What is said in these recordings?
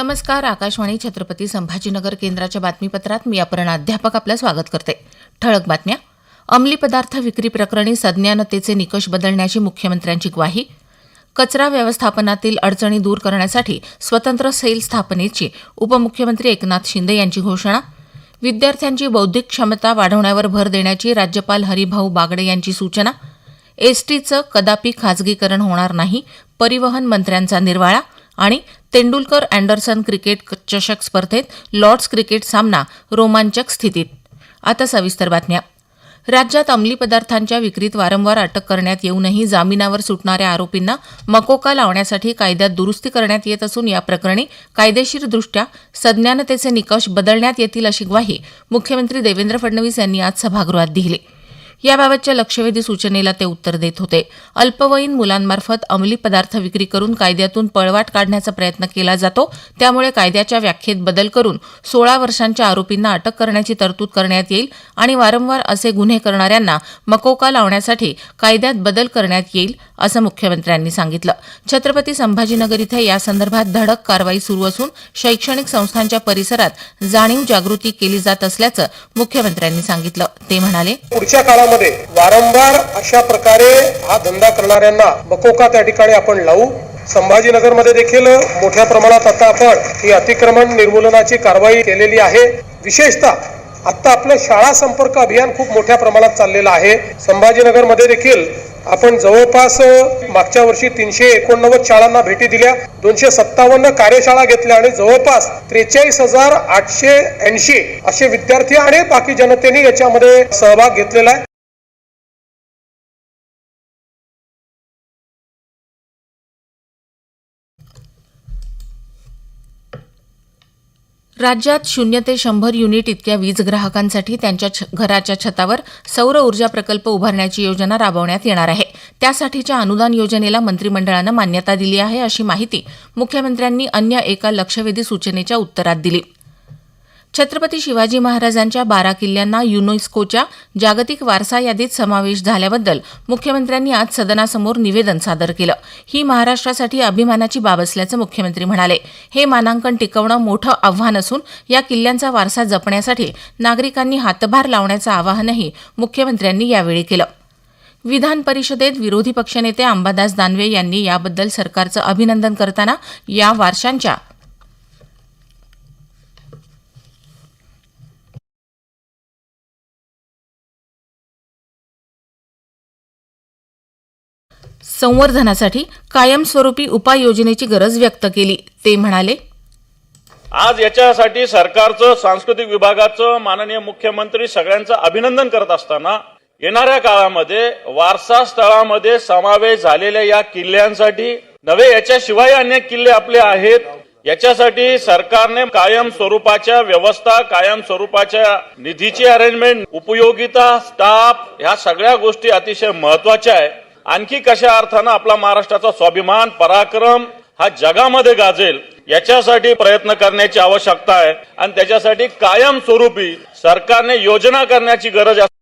नमस्कार आकाशवाणी छत्रपती संभाजीनगर केंद्राच्या बातमीपत्रात मी अपर्णा अध्यापक आपलं स्वागत करते. ठळक बातम्या. अंमली पदार्थ विक्री प्रकरणी सज्ञानतेचे निकष बदलण्याची मुख्यमंत्र्यांची ग्वाही. कचरा व्यवस्थापनातील अडचणी दूर करण्यासाठी स्वतंत्र सेल स्थापनेची उपमुख्यमंत्री एकनाथ शिंदे यांची घोषणा. विद्यार्थ्यांची बौद्धिक क्षमता वाढवण्यावर भर देण्याची राज्यपाल हरिभाऊ बागडे यांची सूचना. एसटीचं कदापि खाजगीकरण होणार नाही परिवहन मंत्र्यांचा निर्वाळा आणि तेंडुलकर अँडरसन क्रिकेट चषक स्पर्धेत लॉर्ड्स क्रिकेट सामना रोमांचक स्थितीत. आता सविस्तर बातम्या. राज्यात अंमली पदार्थांच्या विक्रीत वारंवार अटक करण्यात येऊनही जामिनावर सुटणाऱ्या आरोपींना मकोका लावण्यासाठी कायद्यात दुरुस्ती करण्यात येत असून या प्रकरणी कायदेशीरदृष्ट्या सज्ञानतेचे निकष बदलण्यात येतील अशी ग्वाही मुख्यमंत्री देवेंद्र फडणवीस यांनी आज सभागृहात दिली. याबाबतच्या लक्षवेधी सूचनेला ते उत्तर देत होते. अल्पवयीन मुलांमार्फत अंमली पदार्थ विक्री करून कायद्यातून पळवाट काढण्याचा प्रयत्न केला जातो. त्यामुळे कायद्याच्या व्याख्येत बदल करून सोळा वर्षांच्या आरोपींना अटक करण्याची तरतूद करण्यात येईल आणि वारंवार असे गुन्हे करणाऱ्यांना मकोका लावण्यासाठी कायद्यात बदल करण्यात येईल असं मुख्यमंत्र्यांनी सांगितलं. छत्रपती संभाजीनगर इथं यासंदर्भात धडक कारवाई सुरू असून शैक्षणिक संस्थांच्या परिसरात जाणीव जागृती केली जात असल्याचं मुख्यमंत्र्यांनी सांगितलं. ते म्हणाले पुढच्या काळामध्ये वारंवार अशा प्रकारे हा धंदा करणाऱ्यांना बकोका त्या ठिकाणी आपण लावू. संभाजीनगरमध्ये देखील मोठ्या प्रमाणात आता आपण ही अतिक्रमण निर्मूलनाची कारवाई केलेली आहे. विशेषतः आता आपलं शाळा संपर्क अभियान खूप मोठ्या प्रमाणात चाललेलं आहे. संभाजीनगरमध्ये देखील आपण जवळपास मागच्या वर्षी तीनशे एकोणनव्वद शाळांना भेटी दिल्या. दोनशे सत्तावन्न कार्यशाळा घेतल्या आणि जवळपास त्रेचाळीस हजार आठशे ऐंशी असे विद्यार्थी आणि बाकी जनतेने याच्यामध्ये सहभाग घेतलेला आहे. राज्यात शून्य ते शंभर युनिट इतक्या वीज ग्राहकांसाठी त्यांच्या छ- घराच्या छतावर सौर ऊर्जा प्रकल्प उभारण्याची योजना राबवण्यात येणार आहे. त्यासाठीच्या अनुदान योजनेला मंत्रिमंडळानं मान्यता दिली आहे अशी माहिती मुख्यमंत्र्यांनी अन्य एका लक्षवेधी सूचनेच्या उत्तरात दिली. छत्रपती शिवाजी महाराजांच्या बारा किल्ल्यांना युनेस्कोच्या जागतिक वारसा यादीत समावेश झाल्याबद्दल मुख्यमंत्र्यांनी आज सदनासमोर निवेदन सादर केलं. ही महाराष्ट्रासाठी अभिमानाची बाब असल्याचं मुख्यमंत्री म्हणाले. हे मानांकन टिकवणं मोठं आव्हान असून या किल्ल्यांचा वारसा जपण्यासाठी नागरिकांनी हातभार लावण्याचं आवाहनही मुख्यमंत्र्यांनी यावेळी केलं. विधान परिषदेत विरोधी पक्षनेते अंबादास दानवे यांनी याबद्दल सरकारचं अभिनंदन करताना या वारशांच्या संवर्धनासाठी कायमस्वरूपी उपाययोजनेची गरज व्यक्त केली. ते म्हणाले आज याच्यासाठी सरकारचं सांस्कृतिक विभागाचं माननीय मुख्यमंत्री सगळ्यांचं अभिनंदन करत असताना येणाऱ्या काळामध्ये वारसा स्थळामध्ये समावेश झालेल्या या किल्ल्यांसाठी नव्हे याच्याशिवाय अनेक किल्ले आपले आहेत. याच्यासाठी सरकारने कायम स्वरूपाच्या व्यवस्था कायम स्वरूपाच्या निधीची अरेंजमेंट उपयोगिता स्टाफ ह्या सगळ्या गोष्टी अतिशय महत्त्वाच्या आहे आणखी कशा अर्थानं आपला महाराष्ट्राचा स्वाभिमान पराक्रम हा जगामध्ये गाजेल याच्यासाठी प्रयत्न करण्याची आवश्यकता आहे आणि त्याच्यासाठी कायमस्वरूपी सरकारने योजना करण्याची गरज आहे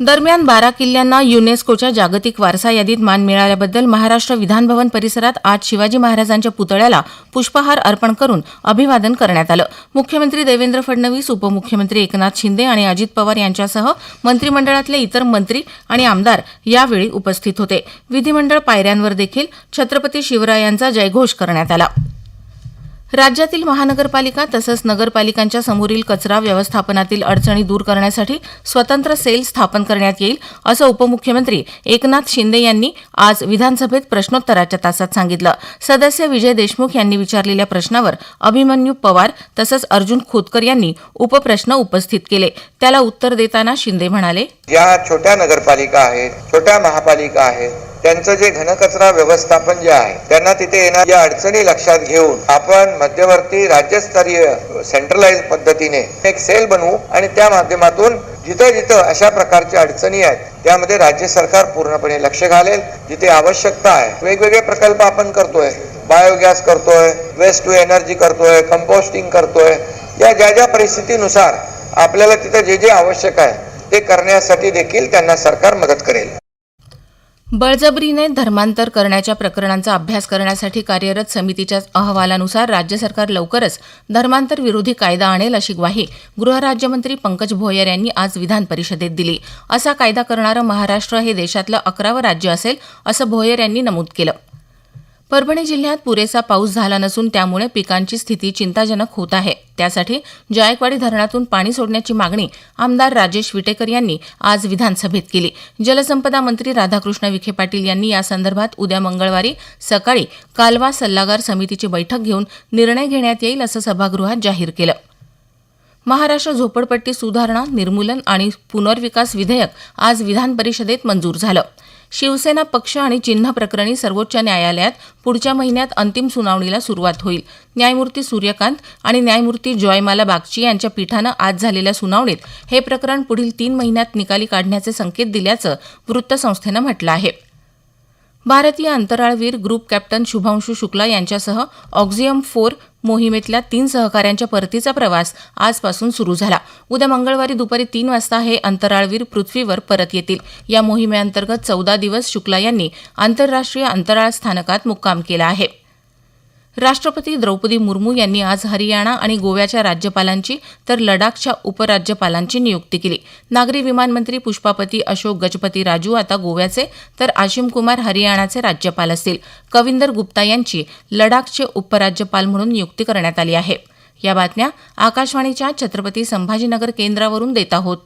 दरम्यान बारा किल्ल्यांना युनेस्कोच्या जागतिक वारसा यादीत मान मिळाल्याबद्दल महाराष्ट्र विधानभवन परिसरात आज शिवाजी महाराजांच्या पुतळ्याला पुष्पहार अर्पण करून अभिवादन करण्यात आलं. मुख्यमंत्री देवेंद्र फडणवीस उपमुख्यमंत्री एकनाथ शिंदे आणि अजित पवार यांच्यासह मंत्रिमंडळातले इतर मंत्री आणि आमदार यावेळी उपस्थित होते. विधिमंडळ पायऱ्यांवर देखील छत्रपती शिवरायांचा जयघोष करण्यात आला. राज्यातील महानगरपालिका तसंच नगरपालिकांच्या समोरील कचरा व्यवस्थापनातील अडचणी दूर करण्यासाठी स्वतंत्र सेल स्थापन करण्यात येईल असं उपमुख्यमंत्री एकनाथ शिंदे यांनी आज विधानसभेत प्रश्नोत्तराच्या तासात सांगितलं. सदस्य विजय देशमुख यांनी विचारलेल्या प्रश्नावर अभिमन्यू पवार तसंच अर्जुन खोतकर यांनी उपप्रश्न उपस्थित केले. त्याला उत्तर देताना शिंदे म्हणाले या छोट्या नगरपालिका आहेत छोट्या महापालिका आहेत त्यांचं जे घनकचरा व्यवस्थापन जे आहे त्यांना तिथे येणाऱ्या अडचणी लक्षात घेऊन आपण मध्यवर्ती राज्यस्तरीय सेंट्रलाइज पद्धतीने एक सेल बनवू आणि त्या माध्यमातून जिथं जिथं अशा प्रकारच्या अडचणी आहेत त्यामध्ये राज्य सरकार पूर्णपणे लक्ष घालेल. जिथे आवश्यकता आहे वेगवेगळे प्रकल्प आपण करतोय. बायोगॅस करतोय वेस्ट टू एनर्जी करतोय कंपोस्टिंग करतोय. या ज्या ज्या परिस्थितीनुसार आपल्याला तिथं जे जे आवश्यक आहे ते करण्यासाठी देखील त्यांना सरकार मदत करेल. बळजबरीने धर्मांतर करण्याच्या प्रकरणांचा अभ्यास करण्यासाठी कार्यरत समितीच्या अहवालानुसार राज्य सरकार लवकरच धर्मांतर विरोधी कायदा आणेल अशी ग्वाही गृहराज्यमंत्री पंकज भोयर यांनी आज विधान परिषदेत दिली. असा कायदा करणारं महाराष्ट्र हे देशातलं अकरावं राज्य असेल असं भोयर यांनी नमूद केलं. परभणी जिल्ह्यात पुरेसा पाऊस झाला नसून त्यामुळे पिकांची स्थिती चिंताजनक होत आहे. त्यासाठी जायकवाडी धरणातून पाणी सोडण्याची मागणी आमदार राजेश विटेकर यांनी आज विधानसभेत केली. जलसंपदा मंत्री राधाकृष्ण विखे पाटील यांनी यासंदर्भात उद्या मंगळवारी सकाळी कालवा सल्लागार समितीची बैठक घेऊन निर्णय घेण्यात येईल असं सभागृहात जाहीर केलं. महाराष्ट्र झोपडपट्टी सुधारणा निर्मूलन आणि पुनर्विकास विधेयक आज विधान परिषदेत मंजूर झालं. शिवसेना पक्ष आणि चिन्ह प्रकरणी सर्वोच्च न्यायालयात पुढच्या महिन्यात अंतिम सुनावणीला सुरुवात होईल. न्यायमूर्ती सूर्यकांत आणि न्यायमूर्ती जॉयमाला बागची यांच्या पीठानं आज झालेल्या सुनावणीत हे प्रकरण पुढील तीन महिन्यात निकाली काढण्याचे संकेत दिल्याचं वृत्तसंस्थेनं म्हटलं आहे. भारतीय अंतराळवीर ग्रुप कॅप्टन शुभांशू शुक्ला यांच्यासह ऑक्झियम फोर मोहिमेतल्या तीन सहकाऱ्यांच्या परतीचा प्रवास आजपासून सुरू झाला. उद्या मंगळवारी दुपारी तीन वाजता हे अंतराळवीर पृथ्वीवर परत येतील. या मोहिमेअंतर्गत चौदा दिवस शुक्ला यांनी आंतरराष्ट्रीय अंतराळ स्थानकात मुक्काम केला आहे. राष्ट्रपती द्रौपदी मुर्मू यांनी आज हरियाणा आणि गोव्याच्या राज्यपालांची तर लडाखच्या उपराज्यपालांची नियुक्ती केली. नागरी विमान मंत्री पुष्पापती अशोक गजपती राजू आता गोव्याचे तर आशिम कुमार हरियाणाचे राज्यपाल असतील. कविंदर गुप्ता यांची लडाखचे उपराज्यपाल म्हणून नियुक्ती करण्यात आली आहे. या बातम्या आकाशवाणीच्या छत्रपती संभाजीनगर केंद्रावरून देत आहोत.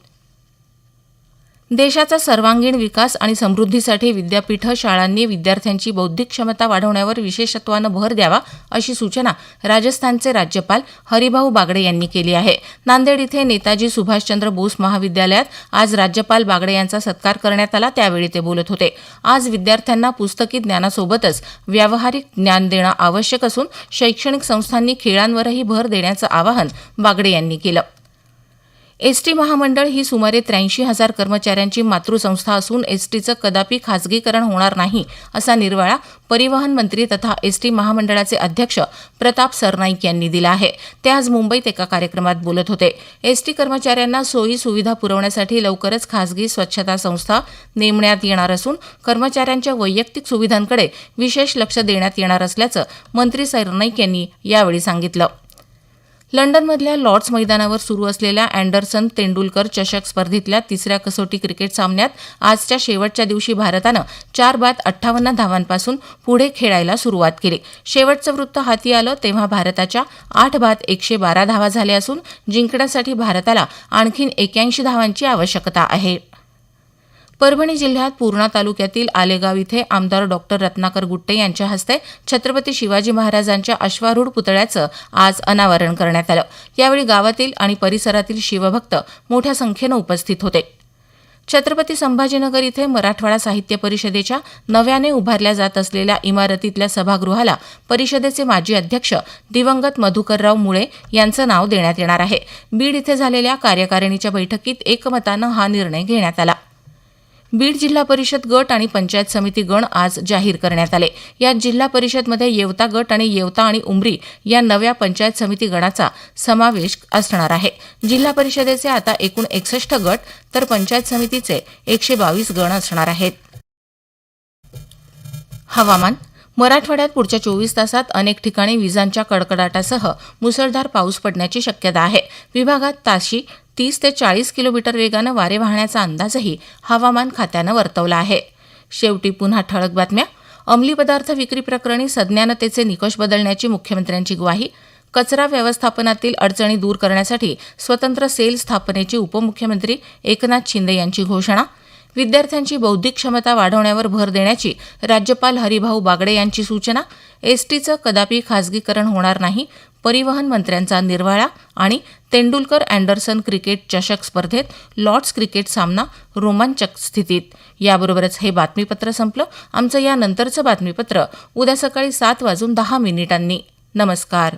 देशाचा सर्वांगीण विकास आणि समृद्धीसाठी विद्यापीठं शाळांनी विद्यार्थ्यांची बौद्धिक क्षमता वाढवण्यावर विशेषत्वानं भर द्यावा अशी सूचना राजस्थानचे राज्यपाल हरिभाऊ बागडे यांनी केली आहे. नांदेड इथे नेताजी सुभाषचंद्र बोस महाविद्यालयात आज राज्यपाल बागडे यांचा सत्कार करण्यात आला त्यावेळी ते बोलत होते. आज विद्यार्थ्यांना पुस्तकी ज्ञानासोबतच व्यावहारिक ज्ञान देणं आवश्यक असून शैक्षणिक संस्थांनी खेळांवरही भर देण्याचं आवाहन बागडे यांनी केलं. एसटी महामंडळ ही सुमारे त्र्याऐंशी हजार कर्मचाऱ्यांची मातृसंस्था असून एसटीचं कदापि खासगीकरण होणार नाही असा निर्वाळा परिवहन मंत्री तथा एसटी महामंडळाचे अध्यक्ष प्रताप सरनाईक यांनी दिला आहे. ते आज मुंबईत एका कार्यक्रमात बोलत होते. एसटी कर्मचाऱ्यांना सोयी सुविधा पुरवण्यासाठी लवकरच खासगी स्वच्छता संस्था नेमण्यात येणार असून कर्मचाऱ्यांच्या वैयक्तिक सुविधांकडे विशेष लक्ष देण्यात येणार असल्याचं मंत्री सरनाईक यांनी यावेळी सांगितलं. लंडनमधल्या लॉर्ड्स मैदानावर सुरू असलेल्या अँडरसन तेंडुलकर चषक स्पर्धेतल्या तिसऱ्या कसोटी क्रिकेट सामन्यात आजच्या शेवटच्या दिवशी भारतानं चार बाद अठ्ठावन्न धावांपासून पुढे खेळायला सुरुवात केली. शेवटचं वृत्त हाती आलं तेव्हा भारताच्या आठ बाद एकशे बारा धावा झाल्या असून जिंकण्यासाठी भारताला आणखीन एक्याऐंशी धावांची आवश्यकता आहे. परभणी जिल्ह्यात पूर्णा तालुक्यातील आलेगाव इथे आमदार डॉक्टर रत्नाकर गुट्टे यांच्या हस्ते छत्रपती शिवाजी महाराजांच्या अश्वारूढ पुतळ्याचं आज अनावरण करण्यात आलं. यावेळी गावातील आणि परिसरातील शिवभक्त मोठ्या संख्येनं उपस्थित होते. छत्रपती संभाजीनगर इथे मराठवाडा साहित्य परिषदेच्या नव्याने उभारल्या जात असलेल्या इमारतीतल्या सभागृहाला परिषदेचे माजी अध्यक्ष दिवंगत मधुकरराव मुळे यांचं नाव देण्यात येणार आहे. बीड इथे झालेल्या कार्यकारिणीच्या बैठकीत एकमतानं हा निर्णय घेण्यात आला. बीड जिल्हा परिषद गट आणि पंचायत समिती गण आज जाहीर करण्यात आले. यात जिल्हा परिषदमध्ये येवता गट आणि येवता आणि उमरी या नव्या पंचायत समिती गणाचा समावेश असणार आहे. जिल्हा परिषदेचे आता एकूण एकसष्ट गट तर पंचायत समितीचे एकशे बावीस गण असणार आहेत. हवामान. मराठवाड्यात पुढच्या चोवीस तासात अनेक ठिकाणी विजांच्या कडकडाटासह मुसळधार पाऊस पडण्याची शक्यता आहे. विभागात ताशी तीस ते चाळीस किलोमीटर वेगानं वारे वाहण्याचा अंदाजही हवामान खात्यानं वर्तवला आहे. शेवटी पुन्हा ठळक बातम्या. अंमली पदार्थ विक्री प्रकरणी सज्ञानतेचे निकष बदलण्याची मुख्यमंत्र्यांची ग्वाही. कचरा व्यवस्थापनातील अडचणी दूर करण्यासाठी स्वतंत्र सेल स्थापनेची उपमुख्यमंत्री एकनाथ शिंदे यांची घोषणा. विद्यार्थ्यांची बौद्धिक क्षमता वाढवण्यावर भर देण्याची राज्यपाल हरिभाऊ बागडे यांची सूचना. एसटीचं कदापि खासगीकरण होणार नाही परिवहन मंत्र्यांचा निर्वाळा आणि तेंडुलकर अँडरसन क्रिकेट चषक स्पर्धेत लॉर्ड्स क्रिकेट सामना रोमांचक स्थितीत. याबरोबरच हे बातमीपत्र संपलं. आमचं यानंतरचं बातमीपत्र उद्या सकाळी सात वाजून दहा मिनिटांनी. नमस्कार.